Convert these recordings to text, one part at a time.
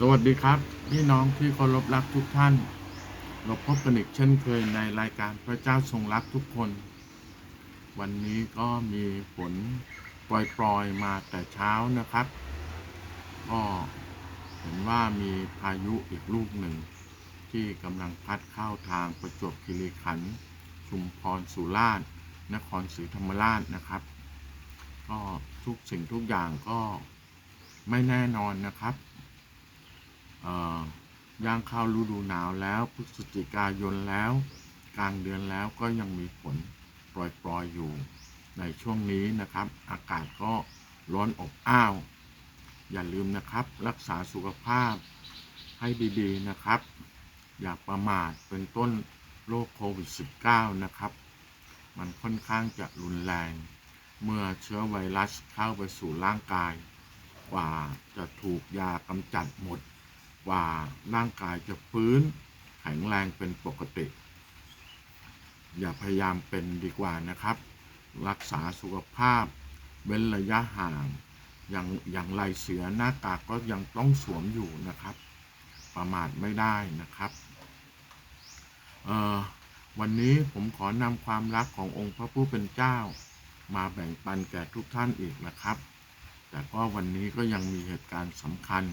สวัสดีครับ พี่น้องที่เคารพรักทุกท่าน เราพบกันอีกเช่นเคยในรายการพระเจ้าทรงรักทุกคน วันนี้ก็มีฝนปล่อยๆมาแต่เช้านะครับ ก็เห็นว่ามีพายุอีกลูกหนึ่ง ที่กำลังพัดเข้าทางประจวบคีรีขันธ์ชุมพรสุราษฎร์นครศรีธรรมราชนะครับ ก็ทุกสิ่งทุกอย่างก็ไม่แน่นอนนะครับ ย่างเข้าฤดูหนาวแล้วพฤศจิกายนแล้ว กลางเดือนแล้วก็ยังมีฝนปล่อยๆอยู่ ในช่วงนี้นะครับ อากาศก็ร้อนอบอ้าว อย่าลืมนะครับ รักษาสุขภาพให้ดีๆนะครับ อย่าประมาทเป็นต้นโรคโควิด -19 นะครับ มันค่อนข้างจะรุนแรง เมื่อเชื้อไวรัสเข้าไปสู่ร่างกาย กว่าจะถูกยากำจัดหมด ว่าร่างกายจะฟื้นแข็งแรงเป็นปกติ อย่าพยายามเป็นดีกว่านะครับ รักษาสุขภาพ เว้นระยะห่างอย่างอย่างไรเสือหน้ากากก็ยังต้องสวมอยู่นะครับ ประมาทไม่ได้นะครับเอ่อวันนี้ผมขอนำความรักขององค์พระผู้เป็นเจ้า มาแบ่งปันแก่ทุกท่านอีกนะครับ แต่ก็วันนี้ก็ยังมีเหตุการณ์สำคัญ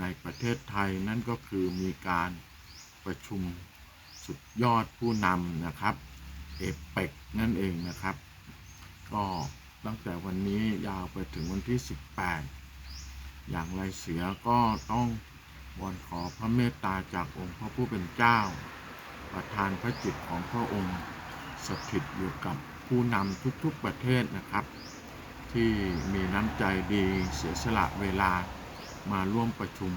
ในประเทศไทยนั่นก็คือมีการประชุมสุดยอดผู้นำนะครับเอเปกนั่นเองนะครับ ก็ตั้งแต่วันนี้ยาวไปถึงวันที่ 18 อย่างไรเสียก็ต้องวอนขอพระเมตตาจากองค์พระผู้เป็นเจ้า ประทานพระจิตของพระองค์สถิตอยู่กับผู้นำทุกๆประเทศนะครับ ที่มีน้ำใจดีเสียสละเวลา มาร่วมประชุม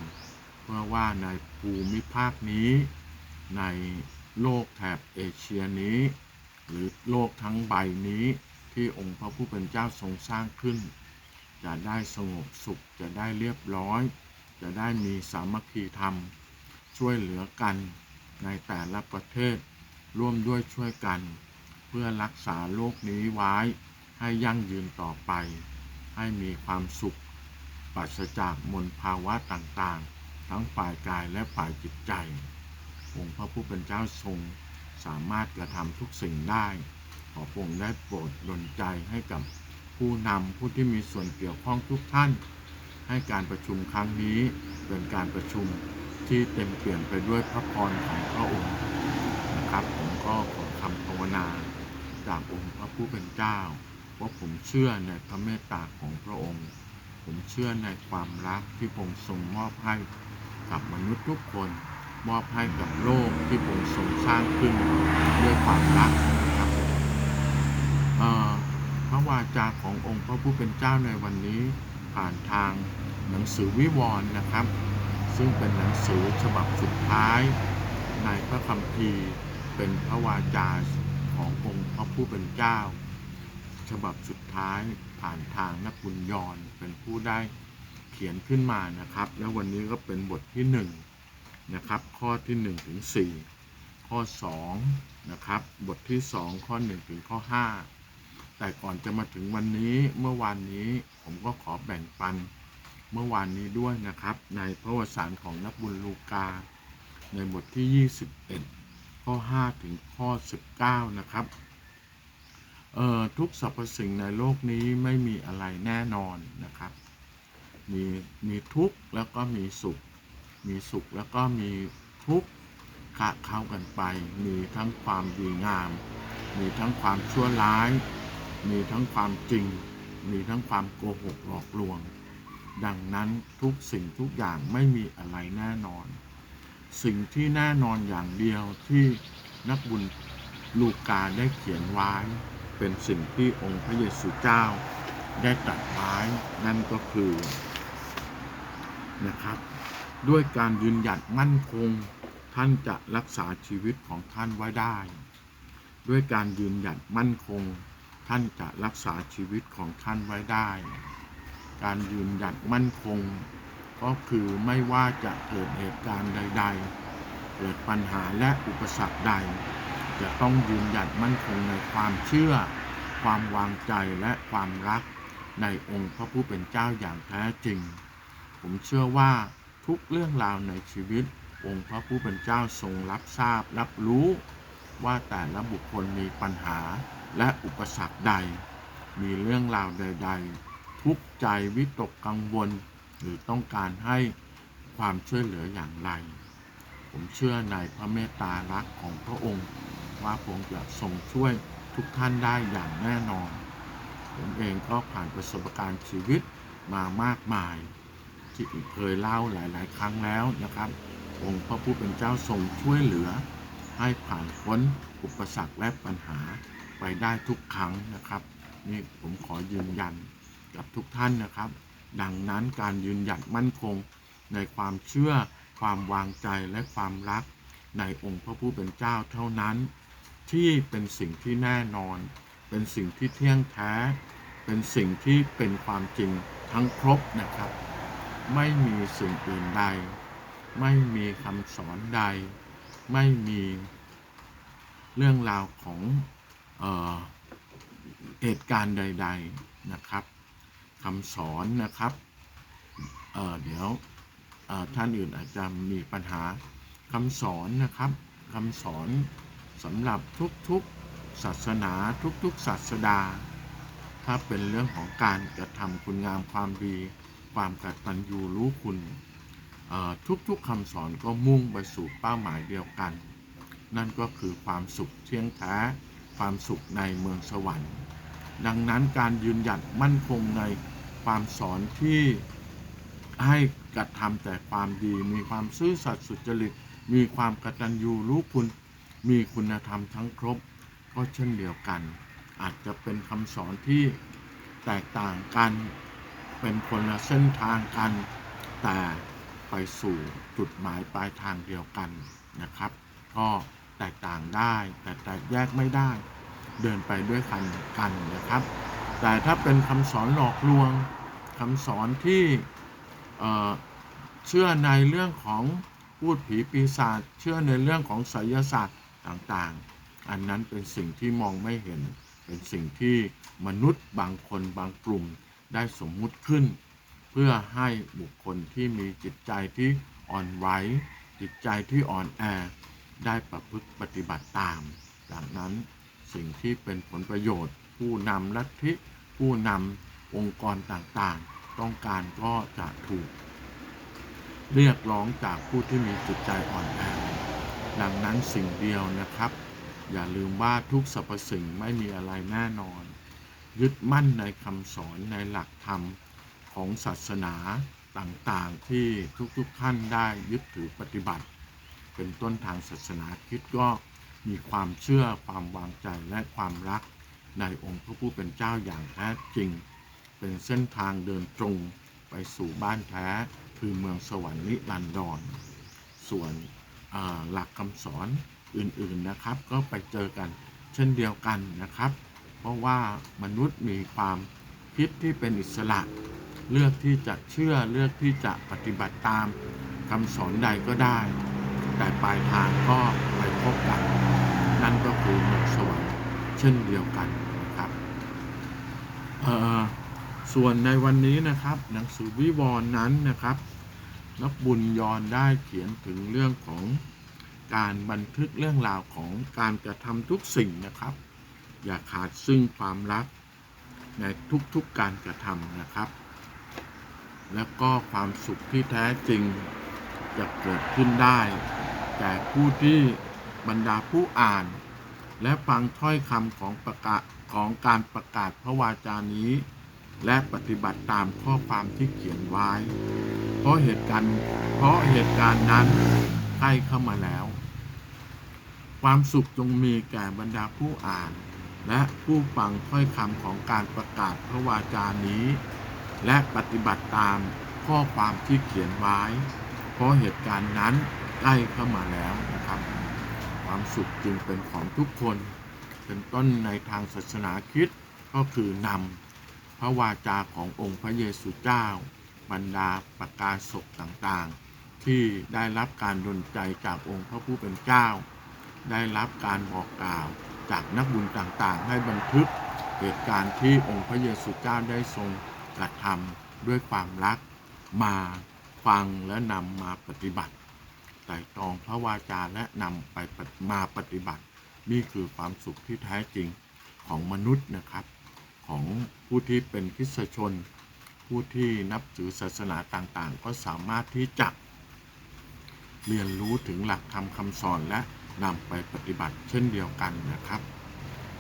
เพื่อว่าในภูมิภาคนี้ ในโลกแถบเอเชียนี้ หรือโลกทั้งใบนี้ที่องค์พระผู้เป็นเจ้าทรงสร้างขึ้น จะได้สงบสุขจะได้เรียบร้อย จะได้มีสามัคคีธรรม ช่วยเหลือกันในแต่ละประเทศร่วมด้วยช่วยกัน เพื่อรักษาโลกนี้ไว้ให้ยั่งยืนต่อไป ให้มีความสุข ปราศจากมลภาวะต่างๆ ทั้งฝ่ายกายและฝ่ายจิตใจ องค์พระผู้เป็นเจ้าทรงสามารถกระทำทุกสิ่งได้ ขอพระองค์ได้โปรดดลใจให้กับผู้นำผู้ที่มีส่วนเกี่ยวข้องทุกท่าน ให้การประชุมครั้งนี้เป็นการประชุมที่เต็มเปลี่ยนไปด้วยพระพรของพระองค์นะครับผมก็ขอคำภาวนาจากองค์พระผู้เป็นเจ้าว่าผมเชื่อในพระเมตตาของพระองค์ ผมเชื่อในความรักที่พระองค์ทรงมอบให้กับมนุษย์ทุกคน มอบให้กับโลกที่พระองค์ทรงสร้างขึ้นด้วยความรักนะครับพระวาจาขององค์พระผู้เป็นเจ้าในวันนี้ผ่านทางหนังสือวิวรณ์นะครับ ซึ่งเป็นหนังสือฉบับสุดท้าย ในพระคัมภีร์เป็นพระวาจาขององค์พระผู้เป็นเจ้า ฉบับสุด ท้ายผ่านทางนักบุญยอนเป็นผู้ได้เขียนขึ้นมานะครับ แล้ววันนี้ก็เป็นบทที่หนึ่งนะครับข้อที่หนึ่งถึงสี่ข้อสองนะครับบทที่สองข้อหนึ่งถึงข้อห้าแต่ก่อนจะมาถึงวันนี้เมื่อวานนี้ผมก็ขอแบ่งปันเมื่อวานนี้ด้วยนะครับ ในพระวสารของนักบุญลูกา ในบทที่ 21 ข้อ 5 ถึงข้อ 19 นะครับ เอ่อทุกสรรพสิ่งในโลกนี้ไม่มีอะไรแน่นอนนะครับ มีมีทุกข์แล้วก็มีสุข มีสุขแล้วก็มีทุกข์ขะเข้ากันไป มีทั้งความดีงาม มีทั้งความชั่วร้าย มีทั้งความจริง มีทั้งความโกหกหลอกลวง ดังนั้นทุกสิ่งทุกอย่างไม่มีอะไรแน่นอน สิ่งที่แน่นอนอย่างเดียวที่นักบุญลูกาได้เขียนไว้ เป็นสิ่งที่องค์พระเยซูเจ้าได้ตรัสไว้นั่นก็คือนะครับ ด้วยการยืนหยัดมั่นคงท่านจะรักษาชีวิตของท่านไว้ได้ ด้วยการยืนหยัดมั่นคง ท่านจะรักษาชีวิตของท่านไว้ได้ การยืนหยัดมั่นคง ก็คือไม่ว่าจะเกิดเหตุการณ์ใด ๆ เกิดปัญหาและอุปสรรคใด จะต้องยืนหยัดมั่นคงในความเชื่อ ความวางใจและความรักในองค์พระผู้เป็นเจ้าอย่างแท้จริง ผมเชื่อว่าทุกเรื่องราวในชีวิต องค์พระผู้เป็นเจ้าทรงรับทราบรับรู้ว่าแต่ละบุคคลมีปัญหาและอุปสรรคใด มีเรื่องราวใด ๆ ทุกใจวิตกกังวล หรือต้องการให้ความช่วยเหลืออย่างไร ผมเชื่อในพระเมตตารักของพระองค์ ว่าพระองค์จะทรงช่วยทุกท่านได้อย่างแน่นอน ผมเองก็ผ่านประสบการณ์ชีวิตมามากมาย ที่เคยเล่าหลาย ๆ ครั้งแล้วนะครับ องค์พระผู้เป็นเจ้าทรงช่วยเหลือ ให้ผ่านพ้นอุปสรรคและปัญหาไปได้ทุกครั้งนะครับ นี่ผมขอยืนยันกับทุกท่านนะครับ ดังนั้นการยืนหยัดมั่นคงในความเชื่อ ความวางใจและความรักในองค์พระผู้เป็นเจ้าเท่านั้น ที่เป็นสิ่งที่แน่นอน เป็นสิ่งที่เที่ยงแท้ เป็นสิ่งที่เป็นความจริงทั้งครบนะครับ ไม่มีสิ่งอื่นใด ไม่มีคำสอนใด ไม่มีเรื่องราวของเออเหตุการณ์ใด ๆนะครับคำสอนนะครับเเดี๋ยว ท่านอื่นอาจจะมีปัญหาคำสอนนะครับคำสอนสำหรับทุกๆศาสนาทุกๆศาสดา ถ้าเป็นเรื่องของการกระทำคุณงามความดี ความกตัญญูรู้คุณทุกๆคำสอนก็มุ่งไปสู่เป้าหมายเดียวกัน นั่นก็คือความสุขเที่ยงแท้ ความสุขในเมืองสวรรค์ ดังนั้นการยืนหยัดมั่นคงในความสอนที่ ให้กระทำแต่ความดี มีความซื่อสัตย์สุจริต มีความกตัญญูรู้คุณ มีคุณธรรมทั้งครบ ก็เช่นเดียวกัน อาจจะเป็นคำสอนที่แตกต่างกัน เป็นคนละเส้นทางกัน แต่ไปสู่จุดหมายปลายทางเดียวกันนะครับ ก็แตกต่างได้ แต่แตกแยกไม่ได้ เดินไปด้วยกันกันนะครับ แต่ถ้าเป็นคำสอนหลอกลวงคำสอนที่ เชื่อในเรื่องของพูดผีปีศาจเชื่อในเรื่องของไสยศาสตร์ต่างๆ อันนั้นเป็นสิ่งที่มองไม่เห็น เป็นสิ่งที่มนุษย์บางคนบางกลุ่มได้สมมุติขึ้น เพื่อให้บุคคลที่มีจิตใจที่อ่อนไหวจิตใจที่อ่อนแอ ได้ประพฤติปฏิบัติตาม ดังนั้นสิ่งที่เป็นผลประโยชน์ ผู้นำลัทธิผู้นำองค์กรต่างๆ ต้องการก็จะถูก เรียกร้องจากผู้ที่มีจิตใจอ่อนแอดังนั้นสิ่งเดียวนะครับ อย่าลืมว่าทุกสรรพสิ่งไม่มีอะไรแน่นอน ยึดมั่นในคำสอนในหลักธรรมของศาสนาต่างๆ ที่ทุกๆท่านได้ยึดถือปฏิบัติ เป็นต้นทางศาสนาคิดก็มีความเชื่อความวางใจและความรักในองค์พระผู้เป็นเจ้าอย่างแท้จริง เป็นเส้นทางเดินตรงไปสู่บ้านแท้ คือเมืองสวรรค์นิรันดร ส่วนหลักคำสอนอื่นๆนะครับ ก็ไปเจอกันเช่นเดียวกันนะครับ เพราะว่ามนุษย์มีความคิดที่เป็นอิสระ เลือกที่จะเชื่อเลือกที่จะปฏิบัติตามคำสอนใดก็ได้ แต่ปลายทางก็ไปพบกัน นั่นก็คือเมืองสวรรค์เช่นเดียวกันนะครับเอ่อ ส่วนในวันนี้นะครับหนังสือวิวรณ์นั้นนะครับ นักบุญยอนได้เขียนถึงเรื่องของการบันทึกเรื่องราวของการกระทำทุกสิ่งนะครับ อย่าขาดซึ่งความรักในทุกๆการกระทำนะครับ แล้วก็ความสุขที่แท้จริงจะเกิดขึ้นได้ แต่ผู้ที่บรรดาผู้อ่าน และฟังถ้อยคำของประกาศของการประกาศพระวาจานี้ และปฏิบัติตามข้อความที่เขียนไว้ เพราะเหตุการณ์เพราะเหตุการณ์นั้นใกล้เข้ามาแล้ว ความสุขจงมีแก่บรรดาผู้อ่าน และผู้ฟังถ้อยคำของการประกาศพระวาจานี้ และปฏิบัติตามข้อความที่เขียนไว้ เพราะเหตุการณ์นั้นใกล้เข้ามาแล้วนะครับ ความสุขจึงเป็นของทุกคน เป็นต้นในทางศาสนาคริสต์ก็คือนำ พระวาจาขององค์พระเยซูเจ้า บรรดาประกาศศกต่างๆ ที่ได้รับการดลใจจากองค์พระผู้เป็นเจ้า ได้รับการบอกกล่าวจากนักบุญต่างๆ ให้บันทึกเหตุการณ์ที่องค์พระเยซูเจ้าได้ทรงกระทำด้วยความรักมาฟังและนำมาปฏิบัติไต่ตรองพระวาจาและนำไปมาปฏิบัติ นี่คือความสุขที่แท้จริงของมนุษย์นะครับ ของผู้ที่เป็นคริสตชน ผู้ที่นับถือศาสนาต่างๆ ก็สามารถที่จะเรียนรู้ถึงหลักธรรมคำสอนและนำไปปฏิบัติเช่นเดียวกันนะครับ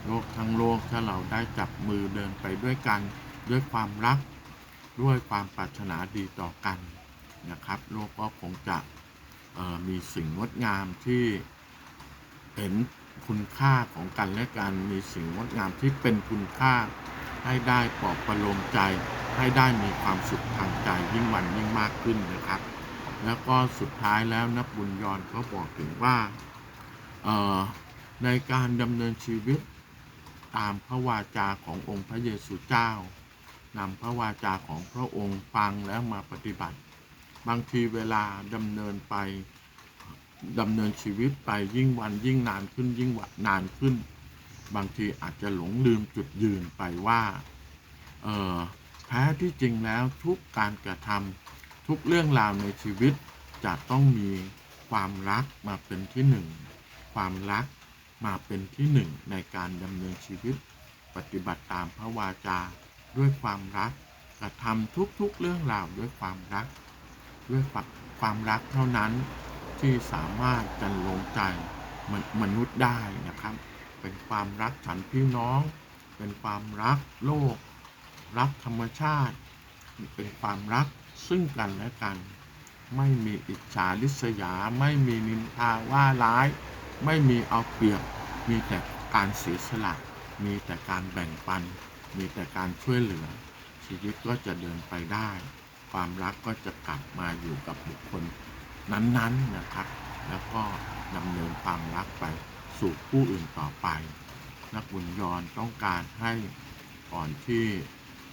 โลกทั้งโลกถ้าเราได้จับมือเดินไปด้วยกันด้วยความรักด้วยความปรารถนาดีต่อกันนะครับ โลกก็คงจะมีสิ่งงดงามที่เห็นคุณค่าของกันและกันมีสิ่งงดงามที่เป็นคุณค่า ให้ได้ปลอบประโลมใจ ให้ได้มีความสุขทางใจยิ่งวันยิ่งมากขึ้นนะครับ แล้วก็สุดท้ายแล้วนักบุญยอนเขาบอกถึงว่าในการดำเนินชีวิตตามพระวาจาขององค์พระเยซูเจ้านำพระวาจาของพระองค์ฟังแล้วมาปฏิบัติ บางทีเวลาดำเนินไปดำเนินชีวิตไปยิ่งวันยิ่งนานขึ้นยิ่งวันนานขึ้น บางทีอาจจะหลงลืมจุดยืนไปว่าเออแท้ที่จริงแล้วทุกการกระทำทุกเรื่องราวในชีวิต จะต้องมีความรักมาเป็นที่หนึ่งความรักมาเป็นที่หนึ่งในการดำเนินชีวิต ปฏิบัติตามพระวาจาด้วยความรักกระทำทุกๆเรื่องราวด้วยความรัก ด้วยความรักเท่านั้นที่สามารถจันลงใจมมนุษย์ได้นะครับ เป็นความรักฉันพี่น้อง เป็นความรักโลก รักธรรมชาติ เป็นความรักซึ่งกันและกัน ไม่มีอิจฉาริษยา ไม่มีนินทาว่าร้าย ไม่มีเอาเปรียบ มีแต่การเสียสละ มีแต่การแบ่งปัน มีแต่การช่วยเหลือ ชีวิตก็จะเดินไปได้ ความรักก็จะกลับมาอยู่กับบุคคลนั้นๆนะครับ แล้วก็ดำเนินความรักไป สู่ผู้อื่นต่อไป นักบุญยอนต้องการให้ก่อนที่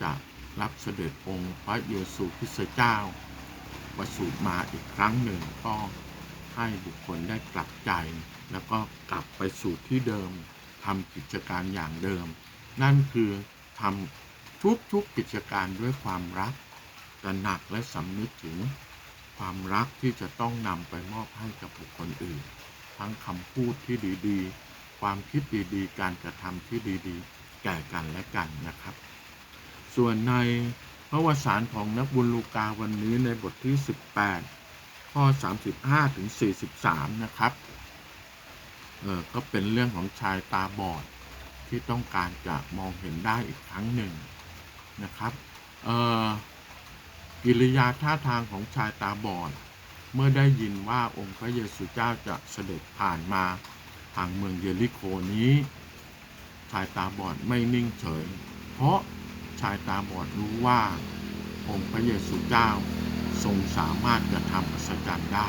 จะรับเสด็จองค์พระเยซูคริสต์เจ้าประสูติมาอีกครั้งหนึ่งก็ให้บุคคลได้กลับใจ แล้วก็กลับไปสู่ที่เดิมทำกิจการอย่างเดิม นั่นคือทำทุกๆกิจการด้วยความรักตระหนักและสำนึกถึงความรักที่จะต้องนำไปมอบให้กับบุคคลอื่น ทั้งคำพูดที่ดีๆ ความคิดดีๆ การกระทำที่ดีๆ แก่กันและกันนะครับ ส่วนในพระวสารของนักบุญลูกาวันนี้ในบทที่ 18 ข้อ 35ถึง43 นะครับ เออก็เป็นเรื่องของชายตาบอดที่ต้องการจะมองเห็นได้อีกครั้งหนึ่งนะครับ เออกิริยาท่าทางของชายตาบอด เมื่อได้ยินว่าองค์พระเยซูเจ้าจะเสด็จผ่านมาทางเมืองเยริโคนี้ ชายตาบอดไม่นิ่งเฉย เพราะชายตาบอดรู้ว่า องค์พระเยซูเจ้าทรงสามารถจะทำอัศจรรย์ได้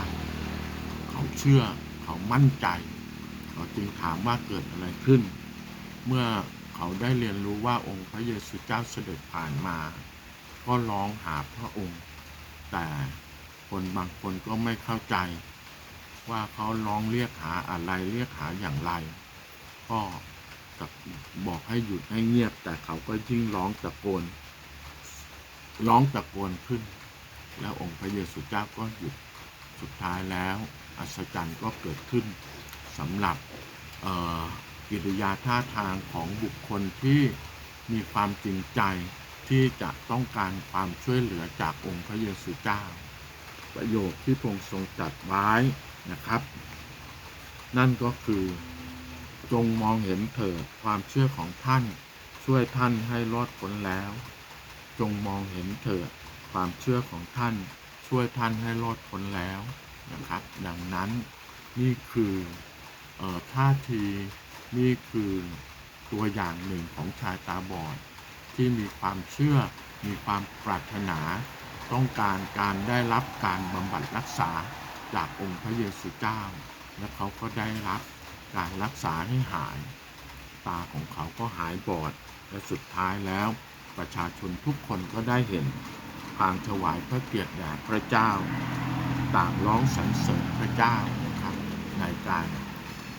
เขาเชื่อเขามั่นใจ เขาจึงถามว่าเกิดอะไรขึ้น เมื่อเขาได้เรียนรู้ว่าองค์พระเยซูเจ้าเสด็จผ่านมา ก็ร้องหาพระองค์ แต่ คนบางคนก็ไม่เข้าใจ ว่าเขาร้องเรียกหาอะไรเรียกหาอย่างไร ก็กับบอกให้หยุดให้เงียบ แต่เขาก็ยิ่งร้องตะโกน ร้องตะโกนขึ้น แล้วองค์พระเยซูเจ้าก็หยุดสุดท้ายแล้ว อัศจรรย์ก็เกิดขึ้นสำหรับกิริยาท่าทางของบุคคลที่มีความจริงใจที่จะต้องการความช่วยเหลือจากองค์พระเยซูเจ้า ประโยคที่พระองค์ทรงจัดไว้นะครับ นั่นก็คือ จงมองเห็นเถิดความเชื่อของท่าน ช่วยท่านให้รอดพ้นแล้ว จงมองเห็นเถิดความเชื่อของท่าน ช่วยท่านให้รอดพ้นแล้วนะครับ ดังนั้นนี่คือออท่าทีนี่คือตัวอย่างหนึ่งของชายตาบอดที่มีความเชื่อมีความปรารถนา ต้องการการได้รับการบำบัดรักษาจากองค์พระเยซูเจ้า และเขาก็ได้รับการรักษาให้หาย ตาของเขาก็หายบอด และสุดท้ายแล้วประชาชนทุกคนก็ได้เห็นพางถวายพระเกียรติแด่พระเจ้า ต่างร้องสรรเสริญพระเจ้านะครับในการ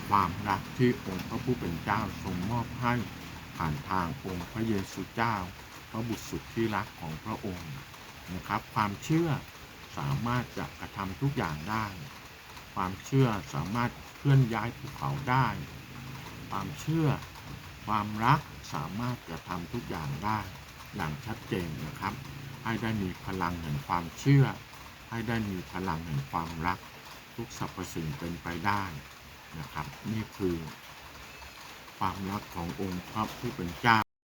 ความรักที่องค์พระผู้เป็นเจ้าทรงมอบให้ผ่านทางองค์พระเยซูเจ้า พระบุตรสุดที่รักของพระองค์ นะครับ ความเชื่อสามารถจะกระทำทุกอย่างได้ ความเชื่อสามารถเคลื่อนย้ายภูเขาได้ ความเชื่อ ความรักสามารถจะทำทุกอย่างได้อย่างชัดเจนนะครับ ให้ได้มีพลังแห่งความเชื่อ ให้ได้มีพลังแห่งความรัก ทุกสรรพสิ่งเป็นไปได้นะครับ นี่คือ ความรักขององค์พระผู้เป็นเจ้า